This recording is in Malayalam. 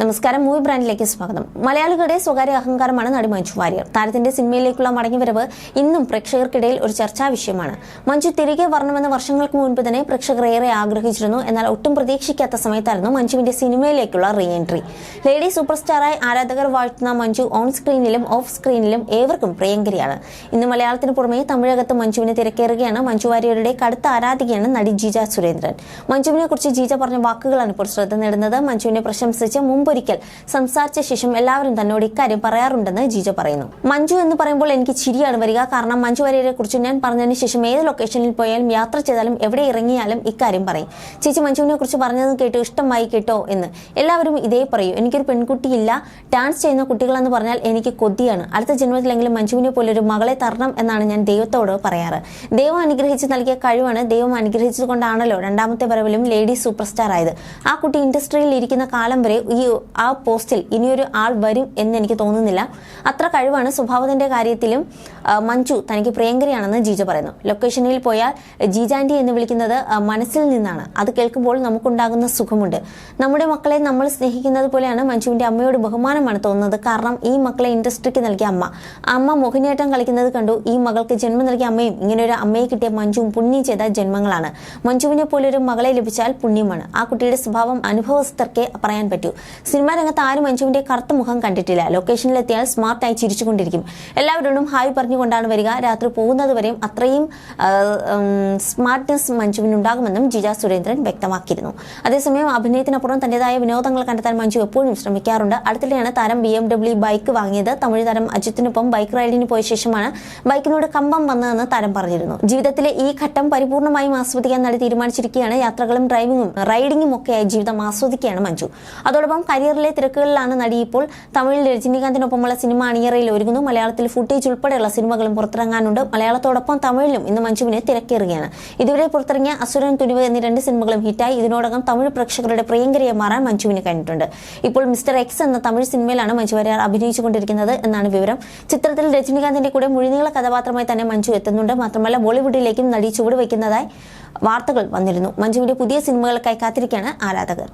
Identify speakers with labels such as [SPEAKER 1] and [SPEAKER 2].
[SPEAKER 1] നമസ്കാരം മൂവി ബ്രാൻഡിലേക്ക് സ്വാഗതം. മലയാളികളുടെ സ്വകാര്യ അഹങ്കാരമാണ് നടി മഞ്ജു വാര്യർ. താരത്തിന്റെ സിനിമയിലേക്കുള്ള മടങ്ങിവരവ് ഇന്നും പ്രേക്ഷകർക്കിടയിൽ ഒരു ചർച്ചാ വിഷയമാണ്. മഞ്ജു തിരികെ വരണമെന്ന് വർഷങ്ങൾക്ക് മുൻപ് തന്നെ പ്രേക്ഷകർ ഏറെ ആഗ്രഹിച്ചിരുന്നു. എന്നാൽ ഒട്ടും പ്രതീക്ഷിക്കാത്ത സമയത്തായിരുന്നു മഞ്ജുവിന്റെ സിനിമയിലേക്കുള്ള റീ എൻട്രി ലേഡി സൂപ്പർ സ്റ്റാറായി ആരാധകർ വാഴ്ത്തുന്ന മഞ്ജു ഓൺ സ്ക്രീനിലും ഓഫ് സ്ക്രീനിലും ഏവർക്കും പ്രിയങ്കരിയാണ്. ഇന്ന് മലയാളത്തിന് പുറമെ തമിഴകത്ത് മഞ്ജുവിനെ തിരക്കേറുകയാണ് മഞ്ജു വാര്യരുടെ കടുത്ത ആരാധികയാണ് നടി ജീജ സുരേന്ദ്രൻ. മഞ്ജുവിനെ കുറിച്ച് ജീജ പറഞ്ഞ വാക്കുകളാണ് ഇപ്പോൾ ശ്രദ്ധ നേടുന്നത്. മഞ്ജുവിനെ പ്രശംസിച്ച് മുമ്പൊരിക്കൽ സംസാരിച്ച ശേഷം എല്ലാവരും തന്നോട് ഇക്കാര്യം പറയാറുണ്ടെന്ന് ജീജ പറയുന്നു. മഞ്ജു എന്ന് പറയുമ്പോൾ എനിക്ക് ചിരിയാണ് വരിക. കാരണം മഞ്ജു വാര്യരെ കുറിച്ച് ഞാൻ പറഞ്ഞതിന് ശേഷം ഏത് ലൊക്കേഷനിൽ പോയാലും യാത്ര ചെയ്താലും എവിടെ ഇറങ്ങിയാലും ഇക്കാര്യം പറയും. ചേച്ചി മഞ്ജുവിനെ കുറിച്ച് പറഞ്ഞത് കേട്ടു ഇഷ്ടമായി കേട്ടോ എന്ന്. എല്ലാവരും ഇതേ പറയൂ. എനിക്കൊരു പെൺകുട്ടിയില്ല ഡാൻസ് ചെയ്യുന്ന കുട്ടികളെന്ന് പറഞ്ഞാൽ എനിക്ക് കൊതിയാണ്. അടുത്ത ജന്മത്തിലെങ്കിലും മഞ്ജുവിനെ പോലെ ഒരു മകളെ തരണം എന്നാണ് ഞാൻ ദൈവത്തോട് പറയാറ്. ദൈവം അനുഗ്രഹിച്ച് നൽകിയ കഴിവാണ് ദൈവം അനുഗ്രഹിച്ചത് കൊണ്ടാണല്ലോ രണ്ടാമത്തെ വരവിലും ലേഡി സൂപ്പർ സ്റ്റാർ ആയത്. ആ കുട്ടി ഇൻഡസ്ട്രിയിൽ ഇരിക്കുന്ന കാലം വരെ ഈ ആ പോസ്റ്റിൽ ഇനിയൊരു ആൾ വരും എന്ന് എനിക്ക് തോന്നുന്നില്ല. അത്ര കഴിവാണ് സ്വഭാവത്തിന്റെ കാര്യത്തിലും മഞ്ജു തനിക്ക് പ്രിയങ്കരിയാണെന്ന് ജീജ പറയുന്നു. ലൊക്കേഷനിൽ പോയാൽ ജീജാന്റി എന്ന് വിളിക്കുന്നത് മനസ്സിൽ നിന്നാണ്. അത് കേൾക്കുമ്പോൾ നമുക്കുണ്ടാകുന്ന സുഖമുണ്ട്. നമ്മുടെ മക്കളെ നമ്മൾ സ്നേഹിക്കുന്നത് പോലെയാണ് മഞ്ജുവിന്റെ അമ്മയോട് ബഹുമാനമാണ് തോന്നുന്നത്. കാരണം ഈ മക്കളെ ഇൻഡസ്ട്രിക്ക് നൽകിയ അമ്മ. അമ്മ മോഹിനിയാട്ടം കളിക്കുന്നത് കണ്ടു. ഈ മകൾക്ക് ജന്മം നൽകിയ അമ്മയും ഇങ്ങനെ ഒരു അമ്മയെ കിട്ടിയ മഞ്ജുവും പുണ്യം ചെയ്ത ജന്മങ്ങളാണ്. മഞ്ജുവിനെ പോലെ ഒരു മകളെ ലഭിച്ചാൽ പുണ്യമാണ്. ആ കുട്ടിയുടെ സ്വഭാവം അനുഭവസ്ഥർക്കേ പറയാൻ പറ്റൂ. സിനിമാ രംഗത്ത് ആരും മഞ്ജുവിന്റെ കറുത്ത മുഖം കണ്ടിട്ടില്ല. ലൊക്കേഷനിലെത്തിയാൽ സ്മാർട്ടായി ചിരിച്ചുകൊണ്ടിരിക്കും. എല്ലാവരോടും ഹായ് പറഞ്ഞുകൊണ്ടാണ് വരിക. രാത്രി പോകുന്നത് വരെയും അത്രയും സ്മാർട്ട്നെസ് മഞ്ജുവിനുണ്ടാകുമെന്നും ജിജ സുരേന്ദ്രൻ വ്യക്തമാക്കിയിരുന്നു. അതേസമയം അഭിനയത്തിനപ്പുറം തന്റേതായ വിനോദങ്ങൾ കണ്ടെത്താൻ മഞ്ജു എപ്പോഴും ശ്രമിക്കാറുണ്ട്. അടുത്തിടെയാണ് താരം ബി ബൈക്ക് വാങ്ങിയത്. തമിഴ് താരം അജിത്തിനൊപ്പം ബൈക്ക് റൈഡിന് പോയ ശേഷമാണ് ബൈക്കിനോട് കമ്പം വന്നതെന്ന് താരം പറഞ്ഞിരുന്നു. ജീവിതത്തിലെ ഈ ഘട്ടം പരിപൂർണമായും ആസ്വദിക്കാൻ നടി തീരുമാനിച്ചിരിക്കുകയാണ് യാത്രകളും ഡ്രൈവിംഗും റൈഡിംഗും ഒക്കെയായി ജീവിതം ആസ്വദിക്കുകയാണ് മഞ്ജു. അതോടൊപ്പം കരിയറിലെ തിരക്കുകളിലാണ് നടി ഇപ്പോൾ. തമിഴിൽ രജനീകാന്തിനൊപ്പമുള്ള സിനിമ അണിയറയിൽ ഒരുങ്ങുന്നു. മലയാളത്തിൽ ഫുട്ടേജ് ഉൾപ്പെടെയുള്ള സിനിമകളും പുറത്തിറങ്ങാനുണ്ട്. മലയാളത്തോടൊപ്പം തമിഴിലും ഇന്ന് മഞ്ജുവിനെ തിരക്കേറുകയാണ്. ഇതുവരെ പുറത്തിറങ്ങിയ അസുരൻ തുനിവ് എന്നീ രണ്ട് സിനിമകളും ഹിറ്റായി. ഇതിനോടകം തമിഴ് പ്രേക്ഷകരുടെ പ്രിയങ്കരിയെ മാറാൻ മഞ്ജുവിന് കഴിഞ്ഞിട്ടുണ്ട് ഇപ്പോൾ മിസ്റ്റർ എക്സ് എന്ന തമിഴ് സിനിമയിലാണ് മഞ്ജു വാര്യർ അഭിനയിച്ചുകൊണ്ടിരിക്കുന്നത് എന്നാണ് വിവരം. ചിത്രത്തിൽ രജനീകാന്തിന്റെ കൂടെ മുഴുനീള കഥാപാത്രമായി തന്നെ മഞ്ജു എത്തുന്നുണ്ട്. മാത്രമല്ല ബോളിവുഡിലേക്കും നടി ചുവടുവെക്കുന്നതായി വാർത്തകൾ വന്നിരുന്നു. മഞ്ജുവിന്റെ പുതിയ സിനിമകൾക്കായി കാത്തിരിക്കുകയാണ് ആരാധകർ.